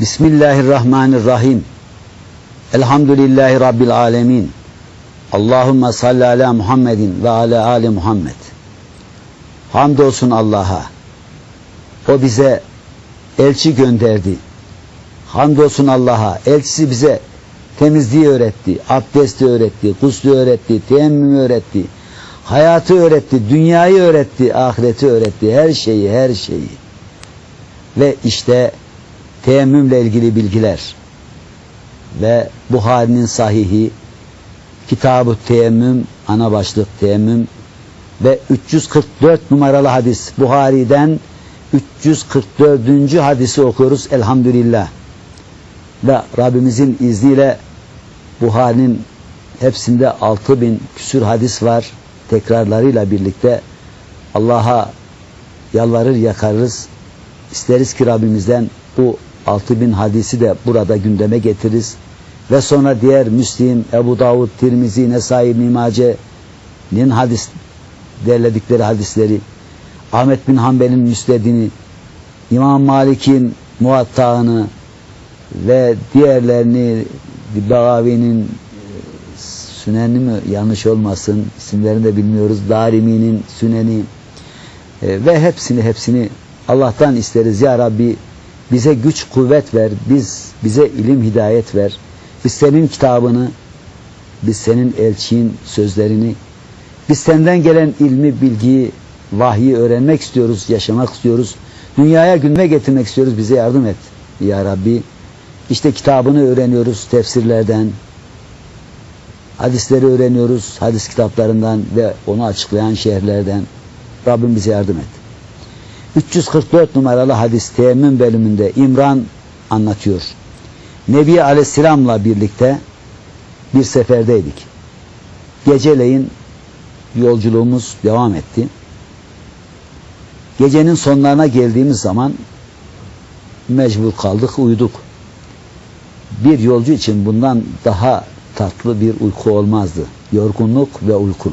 Bismillahirrahmanirrahim. Elhamdülillahi Rabbil alemin. Allahümme salli ala Muhammedin ve ala ali Muhammed. Hamdolsun Allah'a. O bize elçi gönderdi. Hamdolsun Allah'a. Elçisi bize temizliği öğretti, abdesti öğretti, guslü öğretti, teyemmümü öğretti, hayatı öğretti, dünyayı öğretti, ahireti öğretti, her şeyi, her şeyi. Ve işte teyemmümle ilgili bilgiler ve Buhari'nin sahihi, kitab-ı teyemmüm, ana başlık teyemmüm ve 344 numaralı hadis Buhari'den 344. hadisi okuyoruz elhamdülillah. Ve Rabbimizin izniyle Buhari'nin hepsinde 6000 küsür hadis var. Tekrarlarıyla birlikte Allah'a yalvarır yakarırız. İsteriz ki Rabbimizden bu 6000 hadisi de burada gündeme getiririz. Ve sonra diğer Müslim, Ebu Davud, Tirmizi, Nesai, İbn-i Mace'nin hadis derledikleri hadisleri, Ahmet bin Hanbel'in müsnedini, İmam Malik'in muattağını ve diğerlerini Bagavi'nin Süneni mi yanlış olmasın isimlerini de bilmiyoruz. Darimi'nin Süneni e, ve hepsini hepsini Allah'tan isteriz ya Rabbi bize güç kuvvet ver. Biz bize ilim hidayet ver. Biz senin kitabını biz senin elçin sözlerini biz senden gelen ilmi bilgiyi vahyi öğrenmek istiyoruz yaşamak istiyoruz. Dünyaya günme getirmek istiyoruz. Bize yardım et ya Rabbi. İşte kitabını öğreniyoruz tefsirlerden. Hadisleri öğreniyoruz hadis kitaplarından ve onu açıklayan şehirlerden. Rabbim bize yardım et 344 numaralı hadis teyemmüm bölümünde İmran anlatıyor. Nebi Aleyhisselam'la birlikte bir seferdeydik. Geceleyin yolculuğumuz devam etti. Gecenin sonlarına geldiğimiz zaman mecbur kaldık, uyuduk. Bir yolcu için bundan daha tatlı bir uyku olmazdı. Yorgunluk ve uyku.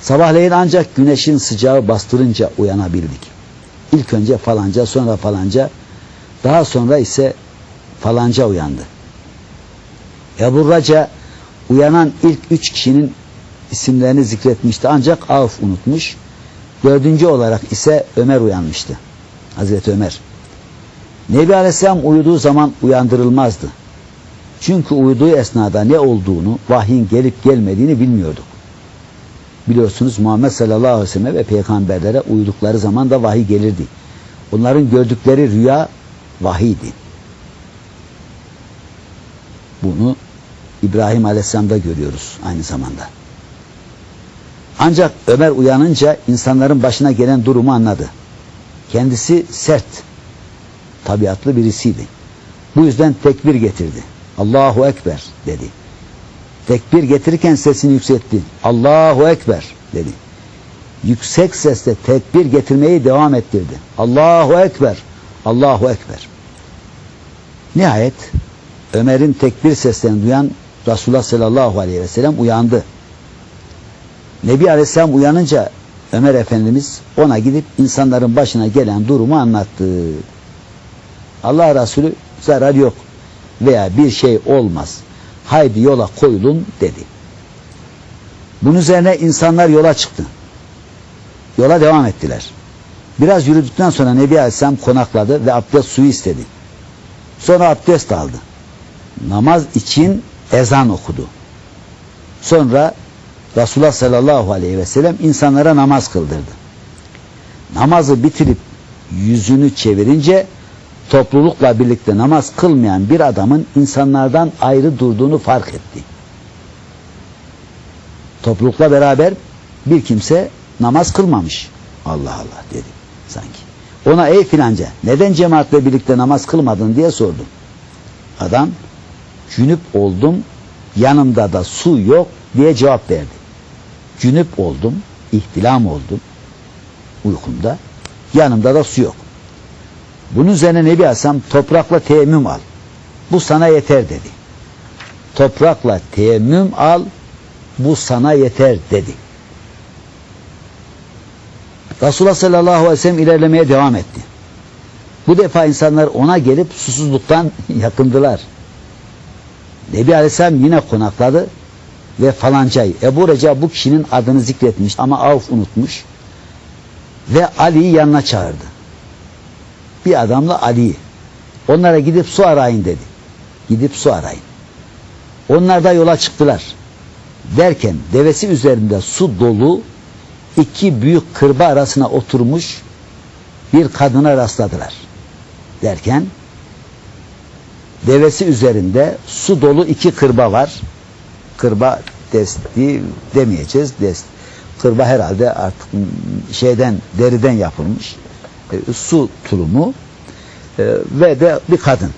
Sabahleyin ancak güneşin sıcağı bastırınca uyanabildik. İlk önce falanca, sonra falanca, daha sonra ise falanca uyandı. Ebu Raca uyanan ilk üç kişinin isimlerini zikretmişti ancak Avf unutmuş. Dördüncü olarak ise Ömer uyanmıştı. Hazreti Ömer. Nebi Aleyhisselam uyuduğu zaman uyandırılmazdı. Çünkü uyuduğu esnada ne olduğunu, vahyin gelip gelmediğini bilmiyorduk. Biliyorsunuz Muhammed sallallahu aleyhi ve sellem ve peygamberlere uyudukları zaman da vahiy gelirdi. Onların gördükleri rüya vahiydi. Bunu İbrahim aleyhisselam'da görüyoruz aynı zamanda. Ancak Ömer uyanınca insanların başına gelen durumu anladı. Kendisi sert, tabiatlı birisiydi. Bu yüzden tekbir getirdi. Allahu Ekber dedi. Tekbir getirirken sesini yükseltti. Allahu Ekber dedi. Yüksek sesle tekbir getirmeyi devam ettirdi. Allahu Ekber, Allahu Ekber. Nihayet Ömer'in tekbir seslerini duyan Resulullah sallallahu aleyhi ve sellem uyandı. Nebi Aleyhisselam uyanınca Ömer Efendimiz ona gidip insanların başına gelen durumu anlattı. Allah Resulü zarar yok veya bir şey olmaz haydi yola koyulun dedi. Bunun üzerine insanlar yola çıktı. Yola devam ettiler. Biraz yürüdükten sonra Nebi Aleyhisselam konakladı ve abdest suyu istedi. Sonra abdest aldı. Namaz için ezan okudu. Sonra Resulullah sallallahu aleyhi ve sellem insanlara namaz kıldırdı. Namazı bitirip yüzünü çevirince toplulukla birlikte namaz kılmayan bir adamın insanlardan ayrı durduğunu fark etti. Toplulukla beraber bir kimse namaz kılmamış. Allah Allah dedi sanki. Ona ey filanca neden cemaatle birlikte namaz kılmadın diye sordum. Adam cünüp oldum yanımda da su yok diye cevap verdi. Cünüp oldum, ihtilam oldum uykumda yanımda da su yok. Bunun üzerine Nebi Aleyhisselam toprakla teyemmüm al. Bu sana yeter dedi. Toprakla teyemmüm al. Bu sana yeter dedi. Resulullah sallallahu aleyhi ve sellem ilerlemeye devam etti. Bu defa insanlar ona gelip susuzluktan yakındılar. Nebi Aleyhisselam yine konakladı ve falancayı Ebu Reca bu kişinin adını zikretmiş ama Avf unutmuş ve Ali'yi yanına çağırdı. Bir adamla Ali'yi. Onlara gidip su arayın dedi. Gidip su arayın. Onlar da yola çıktılar. Derken devesi üzerinde su dolu iki büyük kırba arasına oturmuş bir kadına rastladılar. Derken devesi üzerinde su dolu iki kırba var. Kırba desti demeyeceğiz. Dest. Kırba herhalde artık şeyden deriden yapılmış. E, su tulumu e, ve de bir kadın.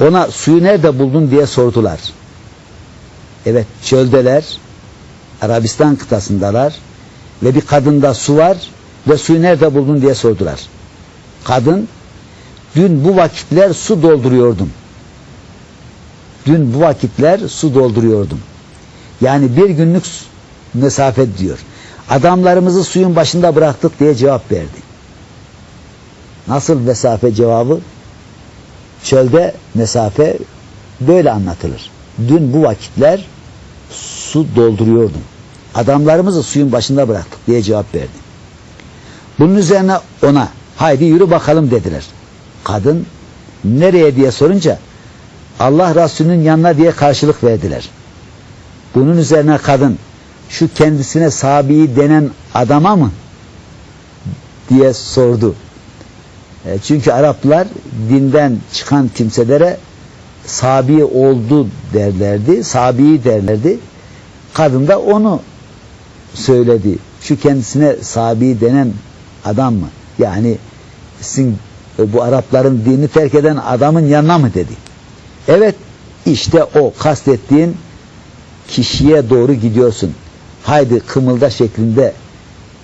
Ona suyu nerede buldun diye sordular. Evet çöldeler, Arabistan kıtasındalar ve bir kadında su var ve suyu nerede buldun diye sordular. Kadın, dün bu vakitler su dolduruyordum. Dün bu vakitler su dolduruyordum. Yani bir günlük mesafe diyor. Adamlarımızı suyun başında bıraktık diye cevap verdi. Nasıl mesafe cevabı? Çölde mesafe böyle anlatılır. Dün bu vakitler su dolduruyordum. Adamlarımızı suyun başında bıraktık diye cevap verdi. Bunun üzerine ona haydi yürü bakalım dediler. Kadın nereye diye sorunca Allah Resulü'nün yanına diye karşılık verdiler. Bunun üzerine kadın şu kendisine sabi denen adama mı diye sordu. E, çünkü Araplar dinden çıkan kimselere sabi oldu derlerdi, sabi derlerdi. Kadın da onu söyledi. Şu kendisine sabi denen adam mı? Yani sizin e, bu Arapların dini terk eden adamın yanına mı dedi. Evet işte o kastettiğin kişiye doğru gidiyorsun. Haydi kımılda şeklinde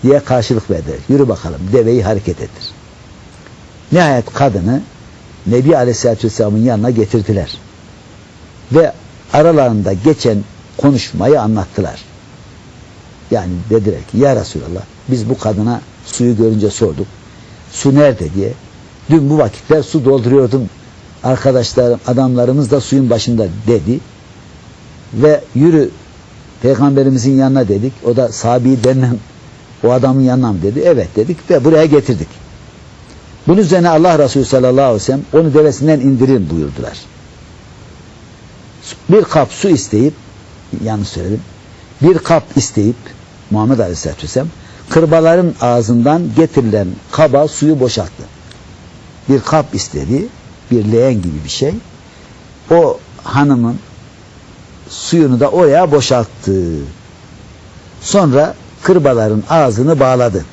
diye karşılık verdi. Yürü bakalım deveyi hareket ettir. Nihayet kadını Nebi Aleyhisselatü Vesselam'ın yanına getirdiler. Ve aralarında geçen konuşmayı anlattılar. Yani dediler ki ya Resulallah biz bu kadına suyu görünce sorduk. Su nerede diye. Dün bu vakitler su dolduruyordum. Arkadaşlarım, adamlarımız da suyun başında dedi. Ve yürü peygamberimizin yanına dedik. O da sabi denen o adamın yanına mı dedi. Evet dedik ve buraya getirdik. Bunun üzerine Allah Resulü sallallahu aleyhi ve sellem onu devesinden indirin buyurdular. Bir kap su isteyip yanlış söyledim. Bir kap isteyip Muhammed Aleyhisselatü Vesselam kırbaların ağzından getirilen kaba suyu boşalttı. Bir kap istedi. Bir leğen gibi bir şey. O hanımın suyunu da oraya boşalttı. Sonra kırbaların ağzını bağladı.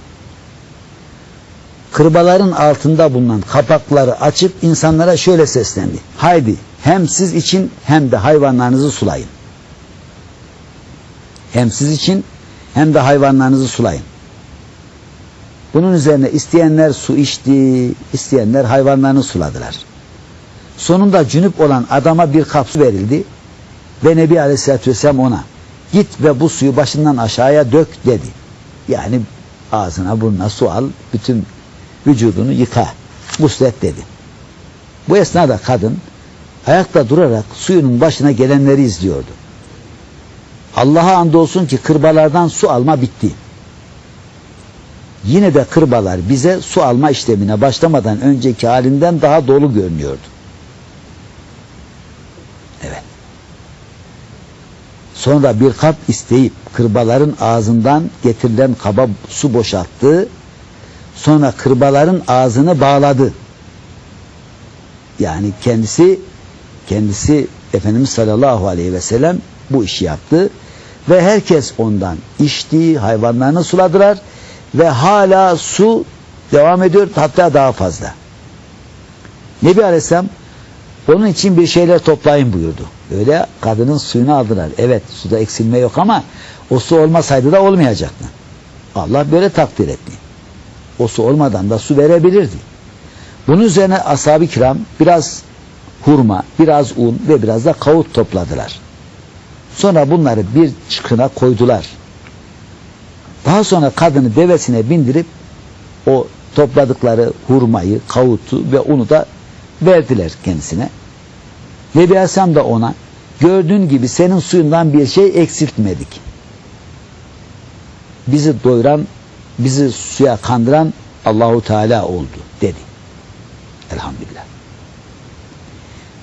Kırbaların altında bulunan kapakları açıp insanlara şöyle seslendi. Haydi hem siz için hem de hayvanlarınızı sulayın. Hem siz için hem de hayvanlarınızı sulayın. Bunun üzerine isteyenler su içti, isteyenler hayvanlarını suladılar. Sonunda cünüp olan adama bir kap su verildi ve Nebi Aleyhisselatü Vesselam ona git ve bu suyu başından aşağıya dök dedi. Yani ağzına burnuna su al, bütün vücudunu yıka, muslet dedi. Bu esnada kadın ayakta durarak suyunun başına gelenleri izliyordu. Allah'a andolsun ki kırbalardan su alma bitti. Yine de kırbalar bize su alma işlemine başlamadan önceki halinden daha dolu görünüyordu. Sonra bir kap isteyip kırbaların ağzından getirilen kaba su boşalttı. Sonra kırbaların ağzını bağladı. Yani kendisi kendisi Efendimiz sallallahu aleyhi ve sellem bu işi yaptı ve herkes ondan içti, hayvanlarını suladılar ve hala su devam ediyor hatta daha fazla. Nebi Aleyhisselam onun için bir şeyler toplayın buyurdu. Öyle kadının suyunu aldılar. Evet suda eksilme yok ama o su olmasaydı da olmayacaktı. Allah böyle takdir etti. O su olmadan da su verebilirdi. Bunun üzerine ashab-ı kiram biraz hurma, biraz un ve biraz da kavut topladılar. Sonra bunları bir çıkına koydular. Daha sonra kadını devesine bindirip o topladıkları hurmayı, kavutu ve unu da verdiler kendisine. Nebi Aleyhisselam da ona gördüğün gibi senin suyundan bir şey eksiltmedik. Bizi doyuran, bizi suya kandıran Allahu Teala oldu dedi. Elhamdülillah.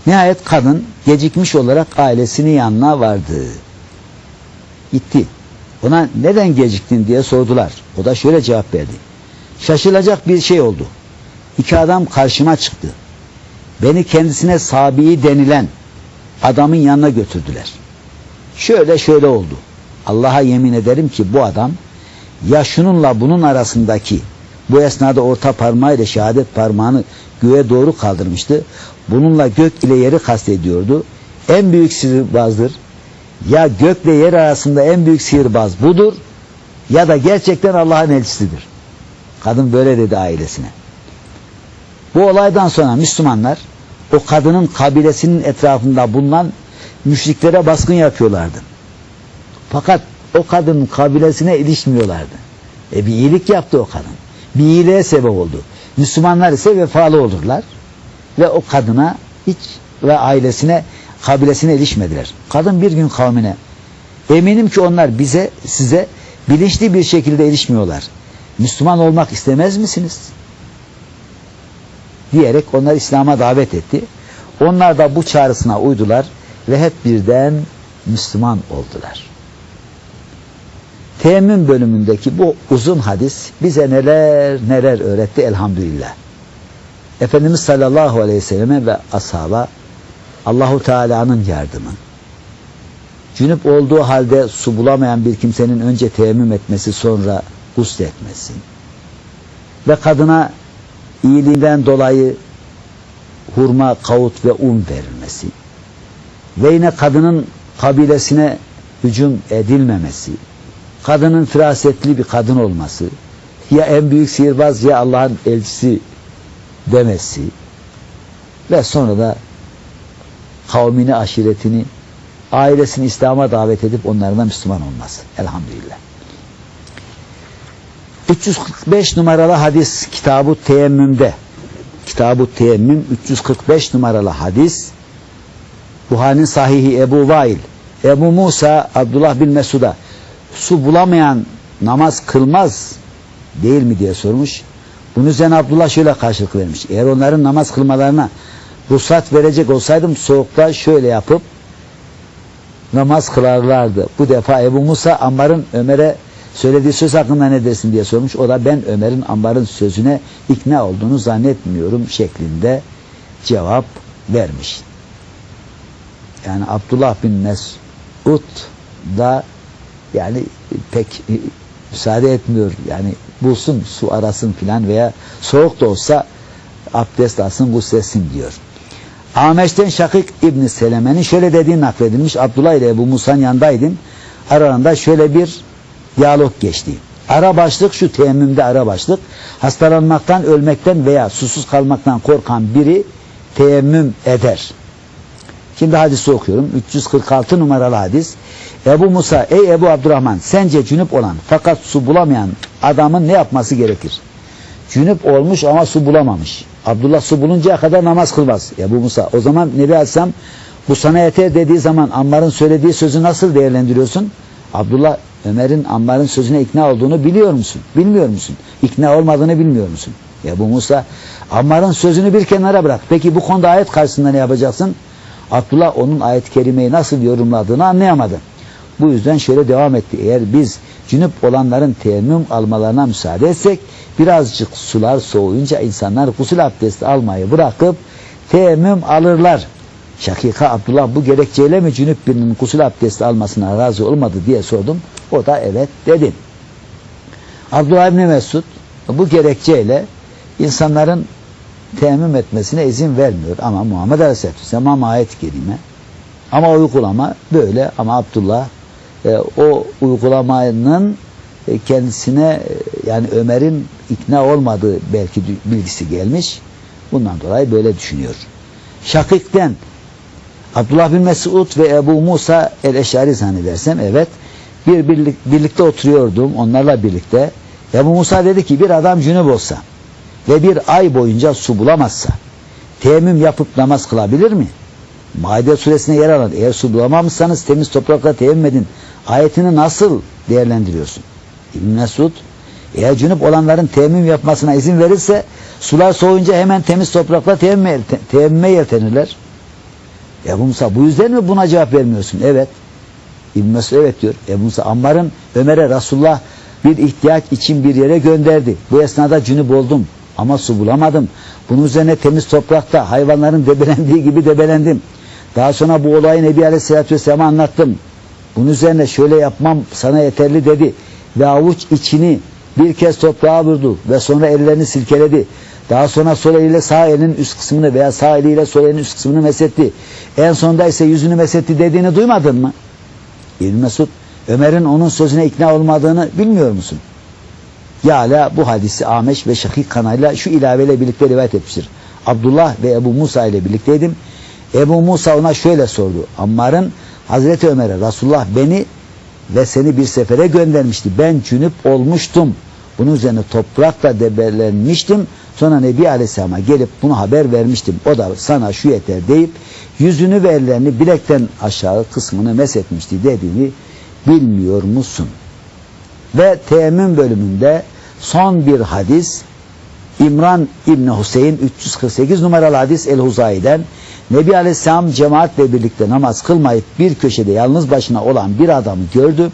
Nihayet kadın gecikmiş olarak ailesinin yanına vardı. Gitti. Ona neden geciktin diye sordular. O da şöyle cevap verdi. Şaşılacak bir şey oldu. İki adam karşıma çıktı. Beni kendisine Sabi denilen adamın yanına götürdüler. Şöyle şöyle oldu. Allah'a yemin ederim ki bu adam ya şununla bunun arasındaki bu esnada orta parmağıyla şehadet parmağını göğe doğru kaldırmıştı. Bununla gök ile yeri kastediyordu. En büyük sihirbazdır. Ya gökle yer arasında en büyük sihirbaz budur ya da gerçekten Allah'ın elçisidir. Kadın böyle dedi ailesine. Bu olaydan sonra Müslümanlar o kadının kabilesinin etrafında bulunan müşriklere baskın yapıyorlardı. Fakat o kadının kabilesine ilişmiyorlardı. E bir iyilik yaptı o kadın. Bir iyiliğe sebep oldu. Müslümanlar ise vefalı olurlar. Ve o kadına hiç ve ailesine kabilesine ilişmediler. Kadın bir gün kavmine eminim ki onlar bize size bilinçli bir şekilde ilişmiyorlar. Müslüman olmak istemez misiniz? Diyerek onlar İslam'a davet etti. Onlar da bu çağrısına uydular ve hep birden Müslüman oldular. Teyemmüm bölümündeki bu uzun hadis bize neler neler öğretti elhamdülillah. Efendimiz sallallahu aleyhi ve selleme ve ashaba Allahu Teala'nın yardımı. Cünüp olduğu halde su bulamayan bir kimsenin önce teyemmüm etmesi sonra etmesi ve kadına iyiliğinden dolayı hurma, kavut ve un verilmesi ve yine kadının kabilesine hücum edilmemesi kadının firasetli bir kadın olması ya en büyük sihirbaz ya Allah'ın elçisi demesi ve sonra da kavmini, aşiretini, ailesini İslam'a davet edip onlardan Müslüman olması. Elhamdülillah. 345 numaralı hadis Kitab-ı Teyemmüm'de Kitab-ı Teyemmüm 345 numaralı hadis Buhari'nin sahihi Ebu Vail Ebu Musa Abdullah bin Mesud'a su bulamayan namaz kılmaz değil mi diye sormuş. Bunun üzerine Abdullah şöyle karşılık vermiş. Eğer onların namaz kılmalarına ruhsat verecek olsaydım soğukta şöyle yapıp namaz kılarlardı. Bu defa Ebu Musa Ambar'ın Ömer'e söylediği söz hakkında ne dersin diye sormuş. O da ben Ömer'in Ambar'ın sözüne ikna olduğunu zannetmiyorum şeklinde cevap vermiş. Yani Abdullah bin Mesud da yani pek müsaade etmiyor. Yani bulsun su arasın filan veya soğuk da olsa abdest alsın gusletsin diyor. Ameş'ten Şakik İbni Seleme'nin şöyle dediği nakledilmiş. Abdullah ile Ebu Musa'nın yanındaydım. Aralarında şöyle bir diyalog geçti. Ara başlık şu teyemmümde ara başlık. Hastalanmaktan, ölmekten veya susuz kalmaktan korkan biri teyemmüm eder. Şimdi hadisi okuyorum. 346 numaralı hadis. Ebu Musa, ey Ebu Abdurrahman sence cünüp olan fakat su bulamayan adamın ne yapması gerekir? Cünüp olmuş ama su bulamamış. Abdullah su buluncaya kadar namaz kılmaz. Ebu Musa o zaman Nebi Aleyhisselam bu sana yeter dediği zaman Ammar'ın söylediği sözü nasıl değerlendiriyorsun? Abdullah Ömer'in Ammar'ın sözüne ikna olduğunu biliyor musun? Bilmiyor musun? İkna olmadığını bilmiyor musun? Ebu Musa Ammar'ın sözünü bir kenara bırak. Peki bu konuda ayet karşısında ne yapacaksın? Abdullah onun ayet-i kerimeyi nasıl yorumladığını anlayamadı. Bu yüzden şöyle devam etti. Eğer biz cünüp olanların teyemmüm almalarına müsaade etsek birazcık sular soğuyunca insanlar gusül abdesti almayı bırakıp teyemmüm alırlar. Şakika Abdullah bu gerekçeyle mi cünüp birinin gusül abdesti almasına razı olmadı diye sordum. O da evet dedi. Abdullah İbni Mesud bu gerekçeyle insanların teyemmüm etmesine izin vermiyor. Ama Muhammed Aleyhisselam ayet-i kerime ama uygulama böyle ama Abdullah e, o uygulamanın e, kendisine e, yani Ömer'in ikna olmadığı belki bilgisi gelmiş. Bundan dolayı böyle düşünüyor. Şakik'ten Abdullah bin Mesud ve Ebu Musa el-Eşari zannedersem evet bir birlik, birlikte oturuyordum onlarla birlikte. Ebu Musa dedi ki bir adam cünüp olsa ve bir ay boyunca su bulamazsa teyemmüm yapıp namaz kılabilir mi? Maide suresine yer alan eğer su bulamamışsanız temiz toprakla teyemmüm edin ayetini nasıl değerlendiriyorsun? İbn Mesud eğer cünüp olanların teyemmüm yapmasına izin verirse sular soğuyunca hemen temiz toprakla teyemmüme, yeltenirler. Ebu Musa bu yüzden mi buna cevap vermiyorsun? Evet. İbn Mesud evet diyor. Ebu Musa Ammar'ın Ömer'e Resulullah bir ihtiyaç için bir yere gönderdi. Bu esnada cünüp oldum ama su bulamadım. Bunun üzerine temiz toprakta hayvanların debelendiği gibi debelendim. Daha sonra bu olayı Nebi Aleyhisselatü Vesselam'a anlattım. Bunun üzerine şöyle yapmam sana yeterli dedi. Ve avuç içini bir kez toprağa vurdu ve sonra ellerini silkeledi. Daha sonra sol eliyle sağ elinin üst kısmını veya sağ eliyle sol elinin üst kısmını mesetti. En sonunda ise yüzünü mesetti dediğini duymadın mı? İbn Mesud Ömer'in onun sözüne ikna olmadığını bilmiyor musun? Yala bu hadisi Ameş ve Şakik kanalıyla şu ilaveyle birlikte rivayet etmiştir. Abdullah ve Ebu Musa ile birlikteydim. Ebu Musa ona şöyle sordu. Ammar'ın Hazreti Ömer'e Resulullah beni ve seni bir sefere göndermişti. Ben cünüp olmuştum. Bunun üzerine toprakla debelenmiştim. Sonra Nebi Aleyhisselam'a gelip bunu haber vermiştim. O da sana şu yeter deyip yüzünü ve ellerini bilekten aşağı kısmını mesetmişti dediğini bilmiyor musun? Ve teyemmüm bölümünde son bir hadis İmran İbni Hüseyin 348 numaralı hadis El-Huzai'den Nebi Aleyhisselam cemaatle birlikte namaz kılmayıp bir köşede yalnız başına olan bir adamı gördü.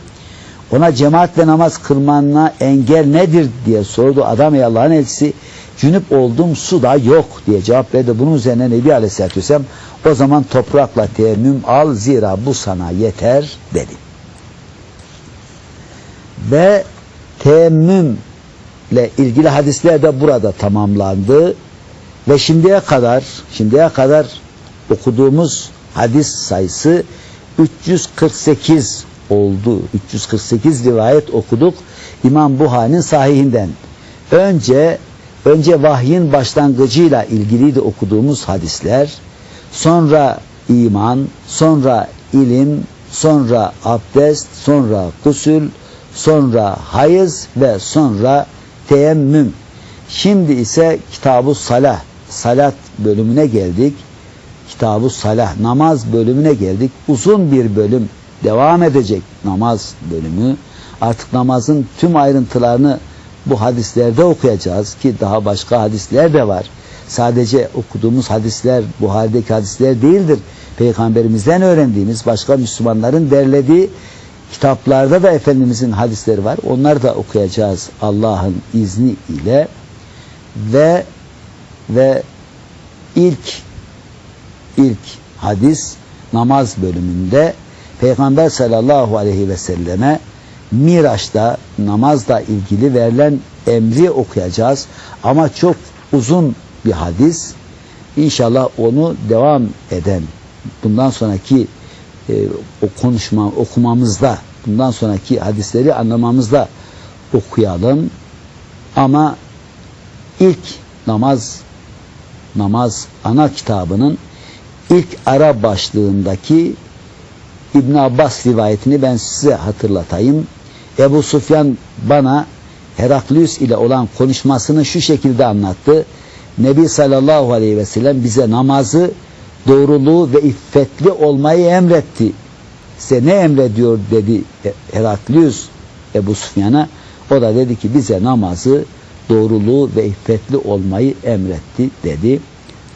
Ona cemaatle namaz kılmanına engel nedir diye sordu. Adam ey Allah'ın elçisi cünüp oldum su da yok diye cevap verdi. Bunun üzerine Nebi Aleyhisselatü Vesselam o zaman toprakla teyemmüm al zira bu sana yeter dedi. Ve teyemmümle ilgili hadisler de burada tamamlandı. Ve şimdiye kadar şimdiye kadar okuduğumuz hadis sayısı 348 oldu. 348 rivayet okuduk İmam Buhari'nin sahihinden. Önce önce vahyin başlangıcıyla ilgiliydi okuduğumuz hadisler. Sonra iman, sonra ilim, sonra abdest, sonra gusül, sonra hayız ve sonra teyemmüm. Şimdi ise Kitab-ı Salah, salat bölümüne geldik. Kitab-ı Salah, namaz bölümüne geldik. Uzun bir bölüm devam edecek namaz bölümü. Artık namazın tüm ayrıntılarını bu hadislerde okuyacağız ki daha başka hadisler de var. Sadece okuduğumuz hadisler Buhari'deki hadisler değildir. Peygamberimizden öğrendiğimiz başka Müslümanların derlediği kitaplarda da Efendimizin hadisleri var. Onları da okuyacağız Allah'ın izni ile ve ve ilk ilk hadis namaz bölümünde Peygamber sallallahu aleyhi ve selleme Miraç'ta namazla ilgili verilen emri okuyacağız. Ama çok uzun bir hadis. İnşallah onu devam eden bundan sonraki e, o konuşma okumamızda bundan sonraki hadisleri anlamamızda okuyalım. Ama ilk namaz namaz ana kitabının ilk ara başlığındaki İbn Abbas rivayetini ben size hatırlatayım. Ebu Sufyan bana Heraklius ile olan konuşmasını şu şekilde anlattı. Nebi sallallahu aleyhi ve sellem bize namazı, doğruluğu ve iffetli olmayı emretti. Size ne emrediyor dedi Heraklius Ebu Sufyan'a. O da dedi ki bize namazı, doğruluğu ve iffetli olmayı emretti dedi.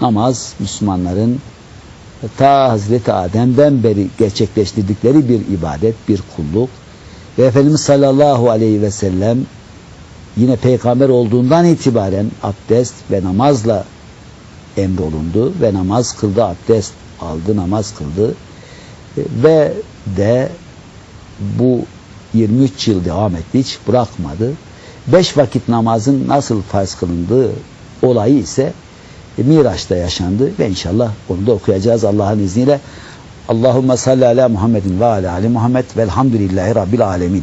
Namaz Müslümanların ta Hazreti Adem'den beri gerçekleştirdikleri bir ibadet, bir kulluk. Ve Efendimiz sallallahu aleyhi ve sellem yine peygamber olduğundan itibaren abdest ve namazla emrolundu ve namaz kıldı, abdest aldı, namaz kıldı ve de bu 23 yıl devam etti, hiç bırakmadı. Beş vakit namazın nasıl farz kılındığı olayı ise Miraç'ta yaşandı ve inşallah onu da okuyacağız Allah'ın izniyle. Allahümme salli ala Muhammedin ve ala ali Muhammed velhamdülillahi rabbil alemin.